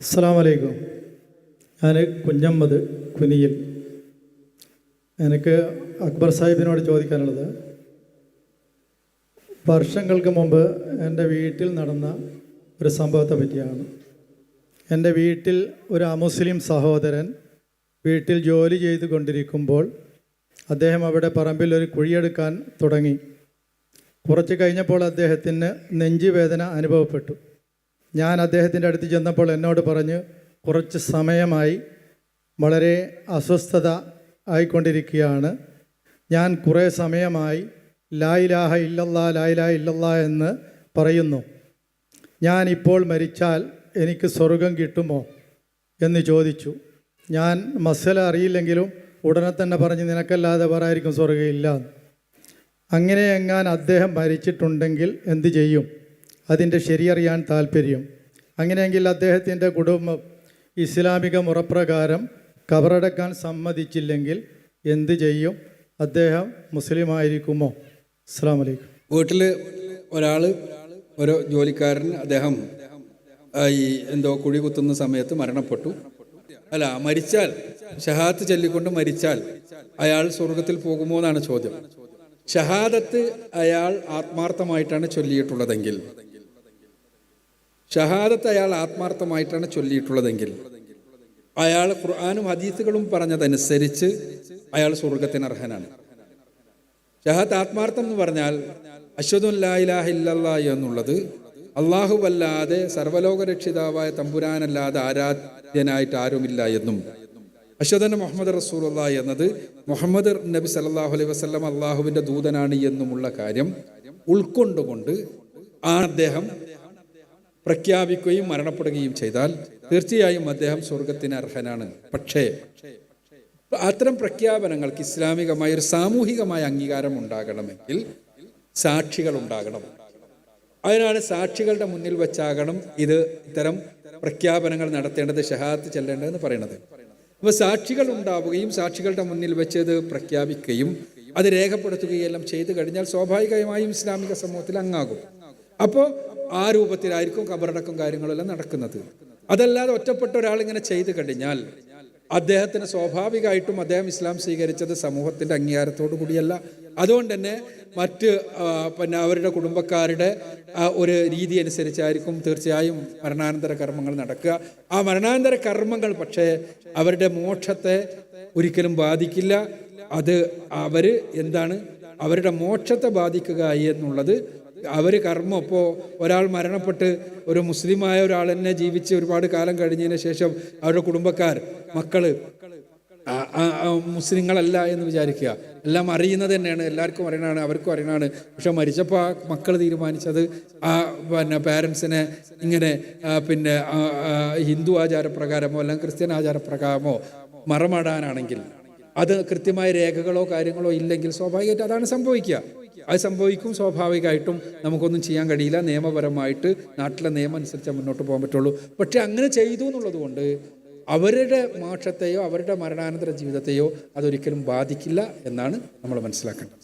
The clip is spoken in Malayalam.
അസ്സാം വലൈക്കും ഞാൻ കുഞ്ഞമ്മദ് കുനിയിൽ. എനിക്ക് അക്ബർ സാഹിബിനോട് ചോദിക്കാനുള്ളത്. വർഷങ്ങൾക്ക് മുമ്പ് എന്റെ വീട്ടിൽ നടന്ന ഒരു സംഭവത്തെ പറ്റിയാണ്. എന്റെ വീട്ടിൽ ഒരു അമുസ്ലിം സഹോദരൻ വീട്ടിൽ ജോലി ചെയ്തു കൊണ്ടിരിക്കുമ്പോൾ അദ്ദേഹം അവിടെ പറമ്പിൽ ഒരു കുഴിയെടുക്കാൻ തുടങ്ങി. കുറച്ച് കഴിഞ്ഞപ്പോൾ അദ്ദേഹത്തിന് നെഞ്ചുവേദന അനുഭവപ്പെട്ടു. ഞാൻ അദ്ദേഹത്തിന്റെ അടുത്ത് ചെന്നപ്പോൾ എന്നോട് പറഞ്ഞ് കുറച്ച് സമയമായി വളരെ അസ്വസ്ഥത ആയിക്കൊണ്ടിരിക്കുകയാണ്. ഞാൻ കുറേ സമയമായി ലായിലാഹ ഇല്ലല്ലാ ലായിലാഹ ഇല്ലല്ലാ എന്ന് പറയുന്നു. ഞാൻ ഇപ്പോൾ മരിച്ചാൽ എനിക്ക് സ്വർഗം കിട്ടുമോ എന്ന് ചോദിച്ചു. ഞാൻ മസല അറിയില്ലെങ്കിലും ഉടനെ തന്നെ പറഞ്ഞ് നിനക്കല്ലാതെ പറയായിരിക്കും സ്വർഗം ഇല്ല. അങ്ങനെ എങ്ങാൻ അദ്ദേഹം മരിച്ചിട്ടുണ്ടെങ്കിൽ എന്ത് ചെയ്യും? അതിന്റെ ശരിയറിയാൻ താല്പര്യം അങ്ങനെയെങ്കിൽ അദ്ദേഹത്തിന്റെ കുടുംബം ഇസ്ലാമിക മുറപ്രകാരം കബറടക്കാൻ സമ്മതിച്ചില്ലെങ്കിൽ എന്ത് ചെയ്യും? അദ്ദേഹം മുസ്ലിം ആയിരിക്കുമോ അസ്സാം വലൈക്കും വീട്ടിൽ ഒരാൾ ഒരു ജോലിക്കാരൻ അദ്ദേഹം ഈ എന്തോ കുഴി കുത്തുന്ന സമയത്ത് മരണപ്പെട്ടു. അല്ല മരിച്ചാൽ ഷഹാദത്ത് ചൊല്ലിക്കൊണ്ട് മരിച്ചാൽ അയാൾ സ്വർഗത്തിൽ പോകുമോ എന്നാണ് ചോദ്യം. ഷഹാദത്ത് അയാൾ ആത്മാർത്ഥമായിട്ടാണ് ചൊല്ലിയിട്ടുള്ളതെങ്കിൽ ഷഹാദത്ത് അയാൾ ആത്മാർത്ഥമായിട്ടാണ് ചൊല്ലിയിട്ടുള്ളതെങ്കിൽ. അയാൾ ഖുർആാനും ഹദീസുകളും പറഞ്ഞതനുസരിച്ച് അയാൾ സ്വർഗത്തിന് അർഹനാണ്. ഷഹാദ് ആത്മാർത്ഥം എന്ന് പറഞ്ഞാൽ അശ്വതുല്ലാഹിലാഹ എന്നുള്ളത് അള്ളാഹുവല്ലാതെ സർവലോക രക്ഷിതാവായ തമ്പുരാനല്ലാതെ ആരാധ്യനായിട്ട് ആരുമില്ല എന്നും അശ്വതൻ മുഹമ്മദ് റസൂലുള്ള എന്നത് മുഹമ്മദ് നബി സല്ലാഹു അലൈഹി വസ്ലം അള്ളാഹുവിന്റെ ദൂതനാണ് എന്നുമുള്ള കാര്യം ഉൾക്കൊണ്ടുകൊണ്ട് ആ അദ്ദേഹം പ്രഖ്യാപിക്കുകയും മരണപ്പെടുകയും ചെയ്താൽ തീർച്ചയായും അദ്ദേഹം സ്വർഗത്തിന് അർഹനാണ്. പക്ഷേ അത്തരം പ്രഖ്യാപനങ്ങൾക്ക് ഇസ്ലാമികമായ ഒരു സാമൂഹികമായ അംഗീകാരം ഉണ്ടാകണമെങ്കിൽ സാക്ഷികൾ ഉണ്ടാകണം. അതിനാണ് സാക്ഷികളുടെ മുന്നിൽ വെച്ചാകണം ഇത് ഇത്തരം പ്രഖ്യാപനങ്ങൾ നടത്തേണ്ടത് ഷഹാദത്ത് ചെല്ലേണ്ടതെന്ന് പറയുന്നത്. അപ്പോൾ സാക്ഷികൾ ഉണ്ടാവുകയും സാക്ഷികളുടെ മുന്നിൽ വെച്ച് പ്രഖ്യാപിക്കുകയും അത് രേഖപ്പെടുത്തുകയും എല്ലാം ചെയ്തു കഴിഞ്ഞാൽ സ്വാഭാവികമായും ഇസ്ലാമിക സമൂഹത്തിൽ അങ്ങാകും. അപ്പോൾ ആ രൂപത്തിലായിരിക്കും കബറടക്കം കാര്യങ്ങളെല്ലാം നടക്കുന്നത്. അതല്ലാതെ ഒറ്റപ്പെട്ട ഒരാൾ ഇങ്ങനെ ചെയ്തു കഴിഞ്ഞാൽ അദ്ദേഹത്തിന് സ്വാഭാവികമായിട്ടും അദ്ദേഹം ഇസ്ലാം സ്വീകരിച്ചത് സമൂഹത്തിന്റെ അംഗീകാരത്തോടു കൂടിയല്ല. അതുകൊണ്ട് തന്നെ മറ്റ് പിന്നെ അവരുടെ കുടുംബക്കാരുടെ ഒരു രീതി അനുസരിച്ചായിരിക്കും തീർച്ചയായും മരണാനന്തര കർമ്മങ്ങൾ നടക്കുക. ആ മരണാനന്തര കർമ്മങ്ങൾ പക്ഷേ അവരുടെ മോക്ഷത്തെ ഒരിക്കലും ബാധിക്കില്ല. അത് അവർ എന്താണ്? അവരുടെ മോക്ഷത്തെ ബാധിക്കുക എന്നുള്ളത് അവർ കർമ്മം. ഇപ്പോൾ ഒരാൾ മരണപ്പെട്ട് ഒരു മുസ്ലിമായ ഒരാൾ തന്നെ ജീവിച്ച് ഒരുപാട് കാലം കഴിഞ്ഞതിന് ശേഷം അവരുടെ കുടുംബക്കാർ മക്കൾ മുസ്ലിങ്ങളല്ല എന്ന് വിചാരിക്കുക. എല്ലാം അറിയുന്നത് തന്നെയാണ്. എല്ലാവർക്കും അറിയണമാണ് അവർക്കും അറിയണമാണ് പക്ഷെ മരിച്ചപ്പോൾ ആ മക്കൾ തീരുമാനിച്ചത് ആ പിന്നെ പാരൻസിനെ ഇങ്ങനെ പിന്നെ ഹിന്ദു ആചാരപ്രകാരമോ അല്ലെങ്കിൽ ക്രിസ്ത്യൻ ആചാരപ്രകാരമോ മറമാടാനാണെങ്കിൽ അത് കൃത്യമായ രേഖകളോ കാര്യങ്ങളോ ഇല്ലെങ്കിൽ സ്വാഭാവികമായിട്ട് അതാണ് സംഭവിക്കുക. അത് സംഭവിക്കും സ്വാഭാവികമായിട്ടും നമുക്കൊന്നും ചെയ്യാൻ കഴിയില്ല. നിയമപരമായിട്ട് നാട്ടിലെ നിയമം അനുസരിച്ച് മുന്നോട്ട് പോകാൻ പറ്റുള്ളൂ. പക്ഷെ അങ്ങനെ ചെയ്തു എന്നുള്ളത് കൊണ്ട് അവരുടെ മോക്ഷത്തെയോ അവരുടെ മരണാനന്തര ജീവിതത്തെയോ അതൊരിക്കലും ബാധിക്കില്ല എന്നാണ് നമ്മൾ മനസ്സിലാക്കേണ്ടത്.